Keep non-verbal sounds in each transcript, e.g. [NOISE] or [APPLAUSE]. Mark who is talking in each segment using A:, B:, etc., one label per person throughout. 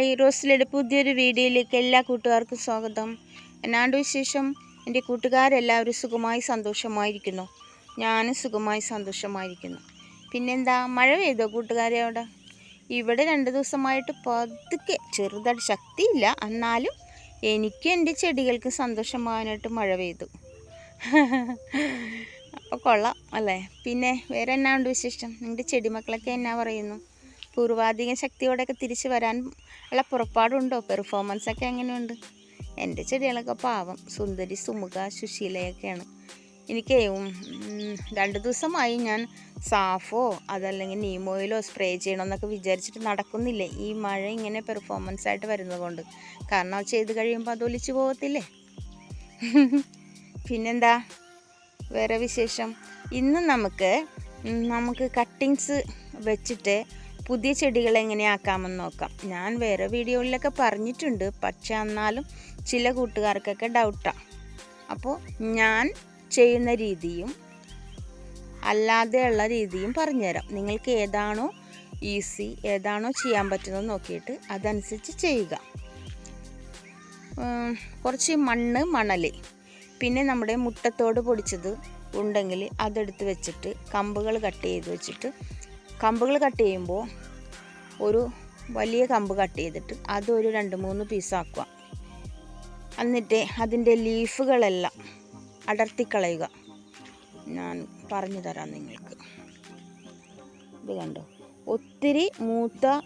A: Hi റോസിലയുടെ പുതിയൊരു വീഡിയോയിലേക്ക് എല്ലാ കൂട്ടുകാർക്കും സ്വാഗതം. എന്നാണ്ട് വിശേഷം? എന്റെ കൂട്ടുകാരെല്ലാവരും സുഖമായി സന്തോഷമായിരിക്കുന്നു. ഞാനും സുഖമായി സന്തോഷമായിരിക്കുന്നു. പിന്നെന്താ മഴ പെയ്തോ കൂട്ടുകാരെ അവിടെ? ഇവിടെ രണ്ട് ദിവസമായിട്ട് പതുക്കെ ചെറുതായിട്ട് ശക്തിയില്ല. എന്നാലും എനിക്ക് എന്റെ ചെടികൾക്ക് സന്തോഷമാകാനായിട്ട് മഴ പെയ്തു. അപ്പോൾ കൊള്ളാം അല്ലേ? പിന്നെ വേറെ എന്നാ ഉണ്ട് വിശേഷം? നിങ്ങളുടെ ചെടിമക്കളൊക്കെ എന്നാ പറയുന്നു? പൂർവാധിക ശക്തിയോടെയൊക്കെ തിരിച്ചു വരാൻ ഉള്ള പുറപ്പാടുണ്ടോ? പെർഫോമൻസ് ഒക്കെ എങ്ങനെയുണ്ട്? എന്റെ ചെടികളൊക്കെ പാവം. സുന്ദരി സുമുഖ സുശീലയൊക്കെയാണ്. എനിക്ക് രണ്ട് ദിവസമായി ഞാൻ സാഫോ അതല്ലെങ്കിൽ നീം ഓയിലോ സ്പ്രേ ചെയ്യണമെന്നൊക്കെ വിചാരിച്ചിട്ട് നടക്കുന്നില്ലേ? ഈ മഴ ഇങ്ങനെ പെർഫോമൻസ് ആയിട്ട് വരുന്നതുകൊണ്ട്. കാരണം അത് ചെയ്ത് കഴിയുമ്പോൾ അത് ഒലിച്ചു പോകത്തില്ലേ? പിന്നെന്താ? വേറെ വിശേഷം? ഇന്ന് നമുക്ക് നമുക്ക് കട്ടിങ്സ് വെച്ചിട്ട് പുതിയ ചെടികൾ എങ്ങനെയാക്കാമെന്ന് നോക്കാം. ഞാൻ വേറെ വീഡിയോയിലൊക്കെ പറഞ്ഞിട്ടുണ്ട്. പക്ഷെ എന്നാലും ചില കൂട്ടുകാർക്കൊക്കെ ഡൗട്ടാണ് അപ്പോൾ ഞാൻ ചെയ്യുന്ന രീതിയും അല്ലാതെയുള്ള രീതിയും പറഞ്ഞുതരാം. നിങ്ങൾക്ക് ഏതാണോ ഈസി ഏതാണോ ചെയ്യാൻ പറ്റുന്നത് നോക്കിയിട്ട് അതനുസരിച്ച് ചെയ്യുക. കുറച്ച് മണ്ണ് മണൽ പിന്നെ നമ്മുടെ മുട്ടത്തോട് പൊടിച്ചത് ഉണ്ടെങ്കിൽ അതെടുത്ത് വെച്ചിട്ട് കമ്പുകൾ കട്ട് ചെയ്ത് വെച്ചിട്ട് കമ്പുകൾ കട്ട് ചെയ്യുമ്പോൾ ഒരു വലിയ കമ്പ് കട്ട് ചെയ്തിട്ട് അതൊരു രണ്ട് മൂന്ന് പീസാക്കുക എന്നിട്ട് അതിന്റെ ലീഫുകളെല്ലാം അടർത്തിക്കളയുക ഞാൻ പറഞ്ഞു തരാം നിങ്ങൾക്ക്. ഇത് കണ്ടോ? ഒത്തിരി മൂത്ത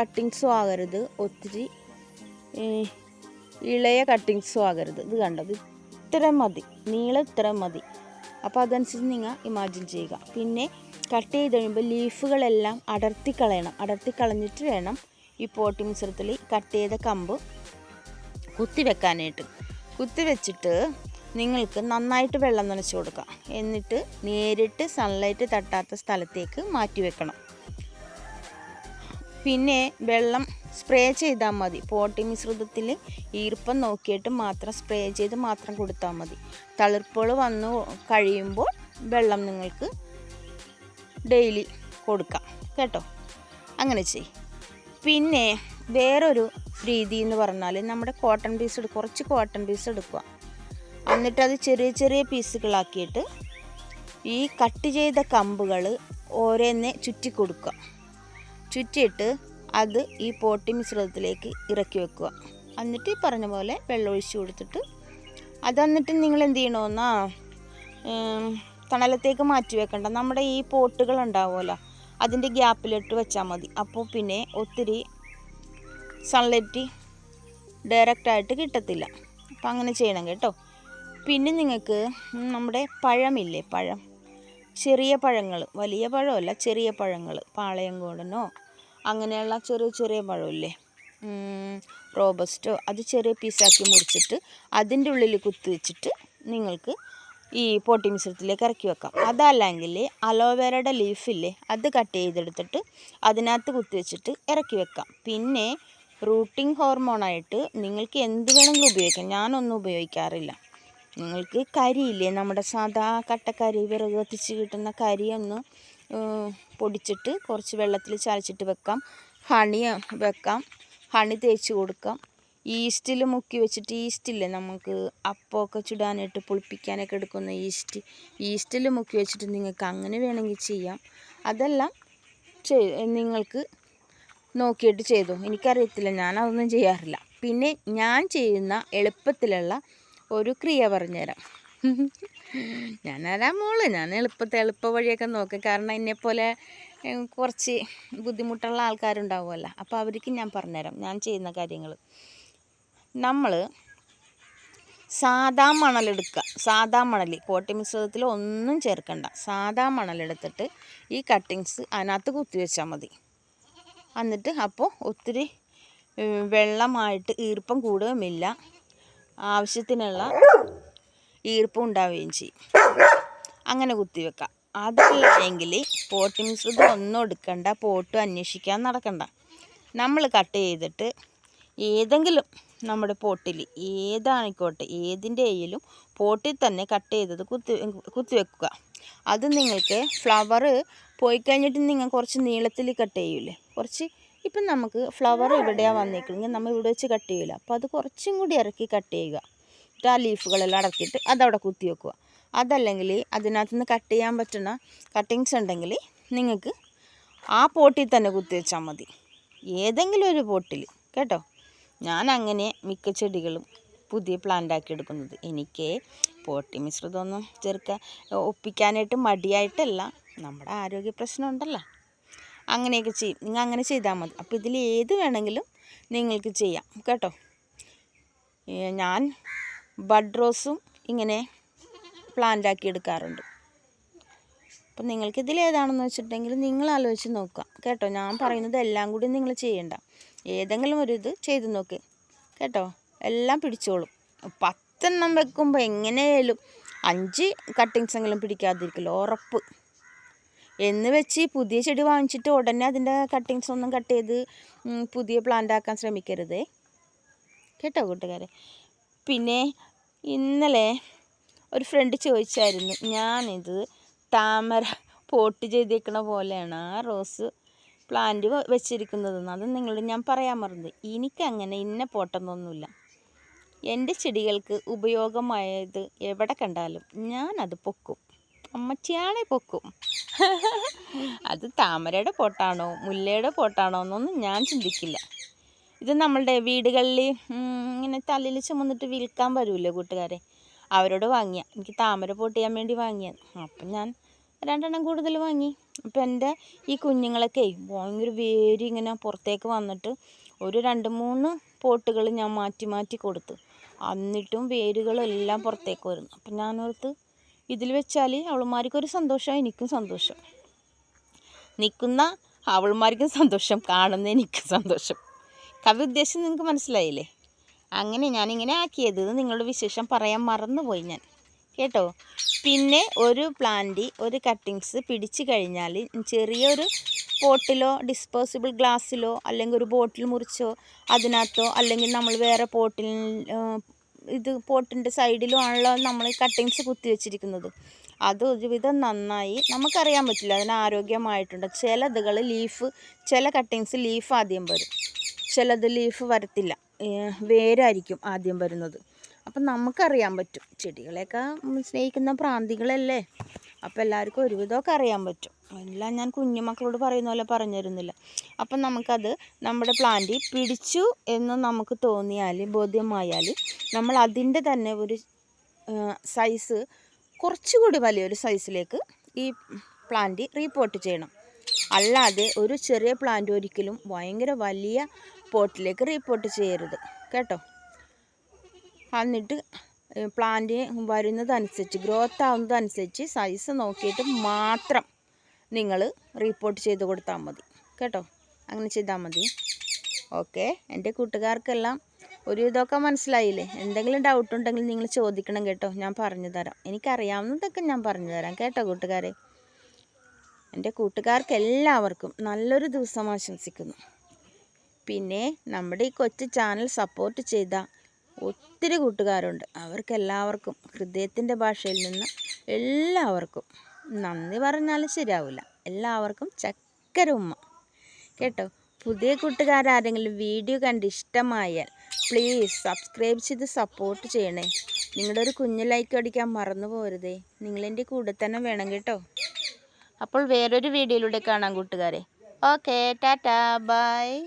A: കട്ടിങ്സും ആകരുത്. ഒത്തിരി ഇളയ കട്ടിങ്സും ആകരുത്. ഇത് കണ്ടോ? ഇത് ഇത്ര മതി. നീളം ഇത്ര മതി. അപ്പോൾ അതനുസരിച്ച് നിങ്ങൾ ഇമാജിൻ ചെയ്യുക. പിന്നെ കട്ട് ചെയ്ത് കഴിയുമ്പോൾ ലീഫുകളെല്ലാം അടർത്തി കളയണം. അടർത്തി കളഞ്ഞിട്ട് വേണം ഈ പോട്ടി മിശ്രത്തിൽ കട്ട് ചെയ്ത കമ്പ് കുത്തി വെക്കാനായിട്ട്. കുത്തി വെച്ചിട്ട് നിങ്ങൾക്ക് നന്നായിട്ട് വെള്ളം നനച്ച് കൊടുക്കാം. എന്നിട്ട് നേരിട്ട് സൺലൈറ്റ് തട്ടാത്ത സ്ഥലത്തേക്ക് മാറ്റി വെക്കണം. പിന്നെ വെള്ളം സ്പ്രേ ചെയ്താൽ മതി. പോട്ടി മിശ്രിതത്തിൽ ഈർപ്പം നോക്കിയിട്ട് മാത്രം സ്പ്രേ ചെയ്ത് മാത്രം കൊടുത്താൽ മതി. തളിർപ്പുകൾ വന്നു കഴിയുമ്പോൾ വെള്ളം നിങ്ങൾക്ക് ഡെയിലി കൊടുക്കാം. കേട്ടോ? അങ്ങനെ ചെയ് പിന്നെ വേറൊരു രീതി എന്ന് പറഞ്ഞാൽ നമ്മുടെ കോട്ടൺ പീസ് കുറച്ച് കോട്ടൺ പീസ് എടുക്കുക. എന്നിട്ട് അത് ചെറിയ ചെറിയ പീസുകളാക്കിയിട്ട് ഈ കട്ട് ചെയ്ത കമ്പുകൾ ഓരോന്നെ ചുറ്റി കൊടുക്കുക. ചുറ്റിയിട്ട് അത് ഈ പോട്ടി മിശ്രിതത്തിലേക്ക് ഇറക്കി വെക്കുക. എന്നിട്ട് ഈ പറഞ്ഞ പോലെ വെള്ളം ഒഴിച്ച് കൊടുത്തിട്ട് അത് എന്നിട്ട് നിങ്ങൾ എന്ത് ചെയ്യണമെന്നാ തണലത്തേക്ക് മാറ്റി വെക്കണ്ട. നമ്മുടെ ഈ പോട്ടുകൾ ഉണ്ടാവുമല്ലോ അതിന്റെ ഗ്യാപ്പിലിട്ട് വെച്ചാൽ മതി. അപ്പോൾ പിന്നെ ഒത്തിരി സൺലൈറ്റ് ഡയറക്റ്റായിട്ട് കിട്ടത്തില്ല. അപ്പം അങ്ങനെ ചെയ്യണം കേട്ടോ. പിന്നെ നിങ്ങൾക്ക് നമ്മുടെ പഴമില്ലേ പഴം. ചെറിയ പഴങ്ങൾ വലിയ പഴമല്ല ചെറിയ പഴങ്ങൾ പാളയംകോടനോ അങ്ങനെയുള്ള ചെറിയ ചെറിയ പഴമില്ലേ? റോബസ്റ്റോ അത് ചെറിയ പീസാക്കി മുറിച്ചിട്ട് അതിന്റെ ഉള്ളിൽ കുത്തി വെച്ചിട്ട് നിങ്ങൾക്ക് ഈ പോട്ടി മിശ്രിതത്തിലേക്ക് ഇറക്കി വെക്കാം. അതല്ലെങ്കിൽ അലോവേരയുടെ ലീഫില്ലേ അത് കട്ട് ചെയ്തെടുത്തിട്ട് അതിനകത്ത് കുത്തി വെച്ചിട്ട് ഇറക്കി വെക്കാം. പിന്നെ റൂട്ടിംഗ് ഹോർമോണായിട്ട് നിങ്ങൾക്ക് എന്ത് വേണമെങ്കിലും ഉപയോഗിക്കാം. ഞാനൊന്നും ഉപയോഗിക്കാറില്ല. നിങ്ങൾക്ക് കരിയില്ലേ നമ്മുടെ സാധാ കട്ടക്കരി വിറക് കത്തിച്ച് കിട്ടുന്ന കരിയൊന്നും പൊടിച്ചിട്ട് കുറച്ച് വെള്ളത്തിൽ ചാലിച്ചിട്ട് വെക്കാം. ഹണി വെക്കാം. ഹണി തേച്ച് കൊടുക്കാം. ഈസ്റ്റിൽ മുക്കി വെച്ചിട്ട് ഈസ്റ്റില്ലേ നമുക്ക്? അപ്പമൊക്കെ ചുടാനായിട്ട് പുളിപ്പിക്കാനൊക്കെ എടുക്കുന്ന ഈസ്റ്റ്. ഈസ്റ്റിൽ മുക്കി വെച്ചിട്ട് നിങ്ങൾക്ക് അങ്ങനെ വേണമെങ്കിൽ ചെയ്യാം. അതെല്ലാം നിങ്ങൾക്ക് നോക്കിയിട്ട് ചെയ്തു. എനിക്കറിയത്തില്ല ഞാൻ അതൊന്നും ചെയ്യാറില്ല. പിന്നെ ഞാൻ ചെയ്യുന്ന എളുപ്പത്തിലുള്ള ഒരു ക്രിയ പറഞ്ഞുതരാം. ഞാനാരാ മോൾ. ഞാൻ എളുപ്പത്തെ എളുപ്പ വഴിയൊക്കെ നോക്കും. കാരണം എന്നെപ്പോലെ കുറച്ച് ബുദ്ധിമുട്ടുള്ള ആൾക്കാരുണ്ടാവുമല്ലോ. അപ്പോൾ അവർക്ക് ഞാൻ പറഞ്ഞുതരാം. ഞാൻ ചെയ്യുന്ന കാര്യങ്ങൾ. നമ്മൾ സാദാ മണലെടുക്കുക സാദാ മണൽ. കോട്ടി മിശ്രിതത്തിൽ ഒന്നും ചേർക്കണ്ട. സാദാ മണലെടുത്തിട്ട് ഈ കട്ടിങ്സ് അതിനകത്ത് കുത്തി വെച്ചാൽ മതി. എന്നിട്ട് അപ്പോൾ ഒത്തിരി വെള്ളമായിട്ട് ഈർപ്പം കൂടുകയുമില്ല ആവശ്യത്തിനുള്ള ഈർപ്പം ഉണ്ടാവുകയും ചെയ്യും. അങ്ങനെ കുത്തിവെക്കാം. അതല്ലെങ്കിൽ പോട്ട് മിശ്രിതം ഒന്നും എടുക്കണ്ട പോട്ട് അന്വേഷിക്കാൻ നടക്കണ്ട. നമ്മൾ കട്ട് ചെയ്തിട്ട് ഏതെങ്കിലും നമ്മുടെ പോട്ടിൽ ഏതായിക്കോട്ടെ ഏതിന്റെ ആയാലും പോട്ടിൽ തന്നെ കട്ട് ചെയ്തത് കുത്തി കുത്തിവെക്കുക. അത് നിങ്ങൾക്ക് ഫ്ലവർ പോയി കഴിഞ്ഞിട്ട് നിങ്ങൾ കുറച്ച് നീളത്തിൽ കട്ട് ചെയ്യൂലേ? കുറച്ച് ഇപ്പം നമുക്ക് ഫ്ലവർ ഇവിടെയാണ് വന്നേക്കുന്നത് നമ്മൾ ഇവിടെ വെച്ച് കട്ട് ചെയ്യില്ല അപ്പോൾ അത് കുറച്ചും കൂടി ഇറക്കി കട്ട് ചെയ്യുക. എന്നിട്ട് ആ ലീഫുകളെല്ലാം അടക്കിയിട്ട് അതവിടെ കുത്തി വെക്കുക. അതല്ലെങ്കിൽ അതിനകത്ത് നിന്ന് കട്ട് ചെയ്യാൻ പറ്റുന്ന കട്ടിങ്സ് ഉണ്ടെങ്കിൽ നിങ്ങൾക്ക് ആ പോട്ടിൽ തന്നെ കുത്തി വെച്ചാൽ മതി. ഏതെങ്കിലും ഒരു പോട്ടിൽ കേട്ടോ? ഞാൻ അങ്ങനെ മിക്ക ചെടികളും പുതിയ പ്ലാന്റ് ആക്കി എടുക്കുന്നത്. എനിക്ക് പോട്ടി മിശ്രിതമൊന്നും ചെറുക്കാൻ ഒപ്പിക്കാനായിട്ട് മടിയായിട്ടല്ല. നമ്മുടെ ആരോഗ്യ പ്രശ്നം ഉണ്ടല്ലോ. അങ്ങനെയൊക്കെ ചെയ്യും നിങ്ങൾ അങ്ങനെ ചെയ്താൽ മതി. അപ്പോൾ ഇതിൽ ഏത് വേണമെങ്കിലും നിങ്ങൾക്ക് ചെയ്യാം കേട്ടോ? ഞാൻ ബഡ് റോസും ഇങ്ങനെ പ്ലാന്റ് ആക്കി എടുക്കാറുണ്ട്. അപ്പം നിങ്ങൾക്ക് ഇതിൽ ഏതാണെന്ന് വെച്ചിട്ടുണ്ടെങ്കിൽ നിങ്ങൾ ആലോചിച്ച് നോക്കുക. കേട്ടോ ഞാൻ പറയുന്നത് എല്ലാം കൂടി നിങ്ങൾ ചെയ്യണ്ട. ഏതെങ്കിലും ഒരു ഇത് ചെയ്ത് നോക്ക്. കേട്ടോ എല്ലാം പിടിച്ചോളും. പത്തെണ്ണം വെക്കുമ്പോൾ എങ്ങനെയായാലും അഞ്ച് കട്ടിങ്സ് എങ്കിലും പിടിക്കാതിരിക്കില്ല ഉറപ്പ്. എന്ന് വെച്ച് പുതിയ ചെടി വാങ്ങിച്ചിട്ട് ഉടനെ അതിന്റെ കട്ടിങ്സ് ഒന്നും കട്ട് ചെയ്ത് പുതിയ പ്ലാന്റ് ആക്കാൻ ശ്രമിക്കരുതേ. കേട്ടോ കൂട്ടുകാരെ? പിന്നെ ഇന്നലെ ഒരു ഫ്രണ്ട് ചോദിച്ചായിരുന്നു ഞാനിത് താമര പോട്ട് ചെയ്തേക്കണ പോലെയാണ് ആ റോസ് പ്ലാന്റ് വെച്ചിരിക്കുന്നതെന്ന്. അത് നിങ്ങളോട് ഞാൻ പറയാൻ മറന്നു. എനിക്കങ്ങനെ ഇന്ന പോട്ടെന്നൊന്നുമില്ല. എന്റെ ചെടികൾക്ക് ഉപയോഗമായത് എവിടെ കണ്ടാലും ഞാനത് പൊക്കും. അമ്മച്ചിയാണെ പൊക്കും. [LAUGHS] അത് താമരയുടെ പോട്ടാണോ മുല്ലയുടെ പോട്ടാണോ എന്നൊന്നും ഞാൻ ചിന്തിക്കില്ല. ഇത് നമ്മളുടെ വീടുകളിൽ ഇങ്ങനെ തലയിൽ ചുമന്നിട്ട് വിൽക്കാൻ വരുമല്ലോ കൂട്ടുകാരെ? അവരോട് വാങ്ങിയ. എനിക്ക് താമര പോട്ട് ചെയ്യാൻ വേണ്ടി വാങ്ങിയത് അപ്പം ഞാൻ രണ്ടെണ്ണം കൂടുതൽ വാങ്ങി. അപ്പം എന്റെ ഈ കുഞ്ഞുങ്ങളൊക്കെ ഭയങ്കര വേര് ഇങ്ങനെ പുറത്തേക്ക് വന്നിട്ട് ഒരു രണ്ട് മൂന്ന് പോട്ടുകൾ ഞാൻ മാറ്റി മാറ്റി കൊടുത്തു. എന്നിട്ടും വേരുകളെല്ലാം പുറത്തേക്ക് വരുന്നു. അപ്പം ഞാനോർത്ത് ഇതിൽ വെച്ചാൽ അവളുമാർക്കൊരു സന്തോഷം എനിക്കും സന്തോഷം. നിൽക്കുന്ന അവൾമാർക്കും സന്തോഷം കാണുന്ന എനിക്കും സന്തോഷം. കവി ഉദ്ദേശം നിങ്ങൾക്ക് മനസ്സിലായില്ലേ? അങ്ങനെ ഞാനിങ്ങനെ ആക്കിയത്. ഇത് നിങ്ങളുടെ വിശേഷം പറയാൻ മറന്നുപോയി ഞാൻ. കേട്ടോ? പിന്നെ ഒരു പ്ലാന്റി ഒരു കട്ടിങ്സ് പിടിച്ചു കഴിഞ്ഞാൽ ചെറിയൊരു പോട്ടിലോ ഡിസ്പോസിബിൾ ഗ്ലാസ്സിലോ അല്ലെങ്കിൽ ഒരു ബോട്ടിൽ മുറിച്ചോ അതിനകത്തോ അല്ലെങ്കിൽ നമ്മൾ വേറെ പോട്ടിൽ ഇത് പോട്ടിന്റെ സൈഡിലോ ആണല്ലോ നമ്മൾ കട്ടിങ്സ് കുത്തി വെച്ചിരിക്കുന്നത്. അത് ഒരുവിധം നന്നായി നമുക്കറിയാൻ പറ്റില്ല. അതിന് ആരോഗ്യമായിട്ടുണ്ട്. ചിലതുകൾ ലീഫ് ചില കട്ടിങ്സ് ലീഫ് ആദ്യം വരും. ചിലത് ലീഫ് വരത്തില്ല. വേരായിരിക്കും ആദ്യം വരുന്നത്. അപ്പം നമുക്കറിയാൻ പറ്റും. ചെടികളെയൊക്കെ സ്നേഹിക്കുന്ന പ്രാന്തികളല്ലേ? അപ്പം എല്ലാവർക്കും ഒരുവിധമൊക്കെ അറിയാൻ പറ്റും. എല്ലാം ഞാൻ കുഞ്ഞുമക്കളോട് പറയുന്ന പോലെ പറഞ്ഞു തരുന്നില്ല അപ്പം നമുക്കത് നമ്മുടെ പ്ലാന്റ് പിടിച്ചു എന്ന് നമുക്ക് തോന്നിയാൽ ബോധ്യമായാൽ നമ്മൾ അതിന്റെ തന്നെ ഒരു സൈസ് കുറച്ചുകൂടി വലിയൊരു സൈസിലേക്ക് ഈ പ്ലാന്റ് റീപോർട്ട് ചെയ്യണം. അല്ലാതെ ഒരു ചെറിയ പ്ലാന്റ് ഒരിക്കലും ഭയങ്കര വലിയ പോട്ടിലേക്ക് റിപ്പോർട്ട് ചെയ്യരുത്. കേട്ടോ? എന്നിട്ട് പ്ലാന്റ് വരുന്നതനുസരിച്ച് ഗ്രോത്ത് ആവുന്നതനുസരിച്ച് സൈസ് നോക്കിയിട്ട് മാത്രം നിങ്ങൾ റിപ്പോർട്ട് ചെയ്ത് കൊടുത്താൽ മതി. കേട്ടോ? അങ്ങനെ ചെയ്താൽ മതി. ഓക്കെ എന്റെ കൂട്ടുകാർക്കെല്ലാം ഒരു ഇതൊക്കെ മനസ്സിലായില്ലേ? എന്തെങ്കിലും ഡൗട്ട് ഉണ്ടെങ്കിൽ നിങ്ങൾ ചോദിക്കണം കേട്ടോ. ഞാൻ പറഞ്ഞു തരാം. എനിക്കറിയാവുന്നതൊക്കെ ഞാൻ പറഞ്ഞു തരാം. കേട്ടോ കൂട്ടുകാരെ? എന്റെ കൂട്ടുകാർക്ക് എല്ലാവർക്കും നല്ലൊരു ദിവസം ആശംസിക്കുന്നു. പിന്നെ നമ്മുടെ ഈ കൊച്ചു ചാനൽ സപ്പോർട്ട് ചെയ്ത ഒത്തിരി കൂട്ടുകാരുണ്ട്. അവർക്കെല്ലാവർക്കും ഹൃദയത്തിന്റെ ഭാഷയിൽ നിന്ന് എല്ലാവർക്കും നന്ദി പറഞ്ഞാലും ശരിയാവില്ല. എല്ലാവർക്കും ചക്കര ഉമ്മ. കേട്ടോ? പുതിയ കൂട്ടുകാരാരെങ്കിലും വീഡിയോ കണ്ട് ഇഷ്ടമായാൽ പ്ലീസ് സബ്സ്ക്രൈബ് ചെയ്ത് സപ്പോർട്ട് ചെയ്യണേ. നിങ്ങളുടെ ഒരു കുഞ്ഞു ലൈക്ക് അടിക്കാൻ മറന്നു പോരുതേ. നിങ്ങളെന്റെ കൂടെ തന്നെ വേണം കേട്ടോ. അപ്പോൾ വേറൊരു വീഡിയോയിലൂടെ കാണാം കൂട്ടുകാരെ. Okay tata bye